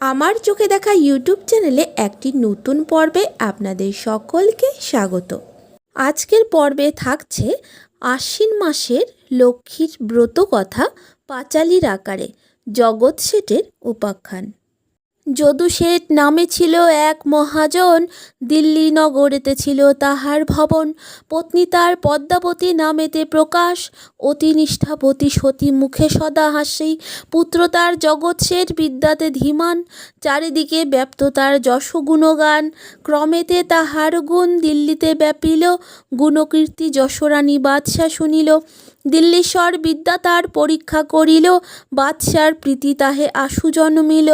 আমার চোখে দেখা ইউটিউব চ্যানেলে একটি নতুন পর্বে আপনাদের সকলকে স্বাগত। আজকের পর্বে থাকছে আশ্বিন মাসের লক্ষ্মীর ব্রত কথা পাঁচালির আকারে জগৎ শেঠের উপাখ্যান। যদু শেঠ নামে ছিল এক মহাজন, দিল্লি নগরেতে ছিল তাহার ভবন। পত্নী তার পদ্মাবতী নামেতে প্রকাশ, অতি নিষ্ঠাবতী সতী মুখে সদা হাসি। পুত্র তার জগৎ শেঠ বিদ্যাতে ধীমান, চারিদিকে ব্যাপ্ত তার যশ গুণগান। ক্রমেতে তাহার গুণ দিল্লিতে ব্যাপিল, গুণকীর্তি যশোরানী বাদশা শুনিল। দিল্লীশ্বর বিদ্যা তার পরীক্ষা করিল, বাদশার প্রীতি তাহে আশু জন্মিল।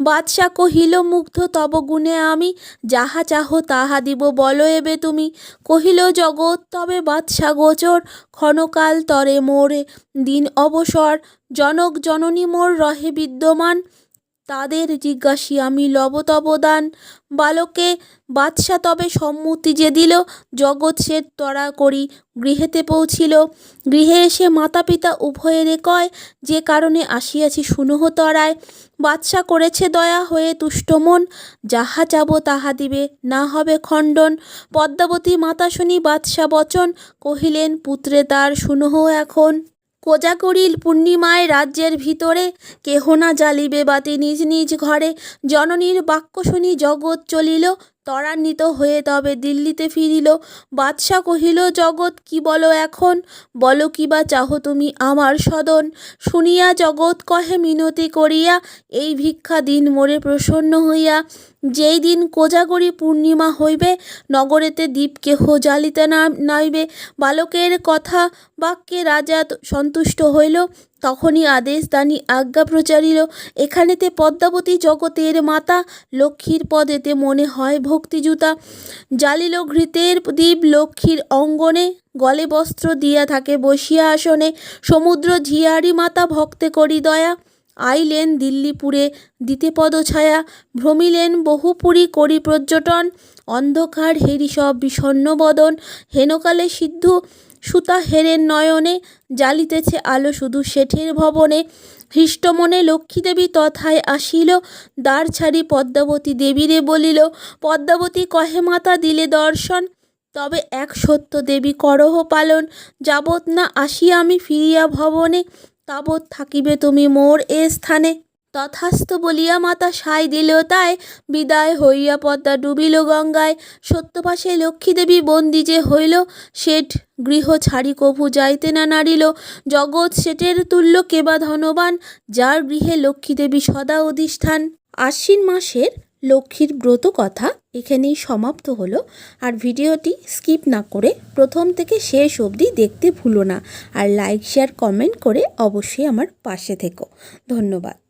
বাদশাহ কহিল, মুগ্ধ তব গুণে আমি, যাহা চাহ তাহা দিব, বল এবে তুমি। কহিল, জগৎ, তবে বাদশা গোচর, ক্ষণকাল তরে মোরে। দিন অবসর, জনক জননী মোর রহে বিদ্যমান। তাদের জিজ্ঞাসি আমি লব তব দান বালকে, বাদশা তবে সম্মতি যে দিল, জগৎ সে তরা করি গৃহেতে পৌঁছিল। গৃহে এসে মাতা পিতা উভয়েরে কয়, যে কারণে আসিয়াছি শুনহ তরায়। বাদশা করেছে দয়া হয়ে তুষ্ট মন, যাহা চাব তাহা দিবে, না হবে খণ্ডন। পদ্মাবতী মাতা শুনি বাদশা বচন, কহিলেন, পুত্রে, তার শুনহ এখন। কোজাগরিল পূর্ণিমায় রাজ্যের ভিতরে কেহ না জ্বালিবে বাতি নিজ নিজ ঘরে। জননীর বাক্য শুনি জগৎ চলিল, ত্বরান্বিত হয়ে তবে দিল্লিতে ফিরিল। বাদশা কহিল, জগৎ, কি বলো এখন? বলো কি বা চাহ তুমি আমার সদন? শুনিয়া জগৎ কহে, মিনতি করিয়া, এই ভিক্ষা দিন মোরে প্রসন্ন হইয়া। যেই দিন কোজাগরি পূর্ণিমা হইবে, নগরেতে দীপ কেহ জ্বালিতে না নাইবে বালকের কথা বাক্যে রাজা সন্তুষ্ট হইল, তখনই আদেশ দানি আজ্ঞা প্রচারিল, এখানেতে পদ্মাবতী জগতের মাতা লক্ষ্মীর পদেতে মনে হয় ভক্তিজুতা জালিল ঘৃতের দ্বীপ লক্ষ্মীর অঙ্গনে গলে বস্ত্র দিয়া থাকে বসিয়া আসনে, সমুদ্র ঝিয়ারি মাতা ভক্তে করি দয়া। আইলেন দিল্লিপুরে দিতে পদছায়া ভ্রমিলেন বহুপুরী করি পর্যটন। অন্ধকার হেরি সব বিষণ্ণ বদন, হেনকালে সিদ্ধ সুতা হেরেন নয়নে জ্বালিতেছে আলো শুধু শেঠের ভবনে। হৃষ্টমনে লক্ষ্মীদেবী তথায় আসিল, দ্বার ছাড়ি পদ্মাবতী দেবীরে বলিল, পদ্মাবতী, কহে মাতা, দিলে দর্শন। তবে এক সত্য দেবী করহ পালন, যাবৎ না আসি আমি ফিরিয়া ভবনে, তাবৎ থাকিবে তুমি মোর এ স্থানে। তথাস্থ বলিয়া মাতা সাই দিল তাই বিদায় হইয়া পদ্মা ডুবিল গঙ্গায়। সত্যপাশে লক্ষ্মীদেবী বন্দি যে হইল, শেঠ গৃহ ছাড়ি কভু যাইতে না নারিল জগৎ শেঠের তুল্য কেবা ধনবান, যার গৃহে লক্ষ্মীদেবী সদা অধিষ্ঠান। আশ্বিন মাসের লক্ষ্মীর ব্রত কথা এখানেই সমাপ্ত হলো। আর ভিডিওটি স্কিপ না করে প্রথম থেকে শেষ অবধি দেখতে ভুলো না। আর লাইক, শেয়ার, কমেন্ট করে অবশ্যই আমার পাশে থেকো। ধন্যবাদ।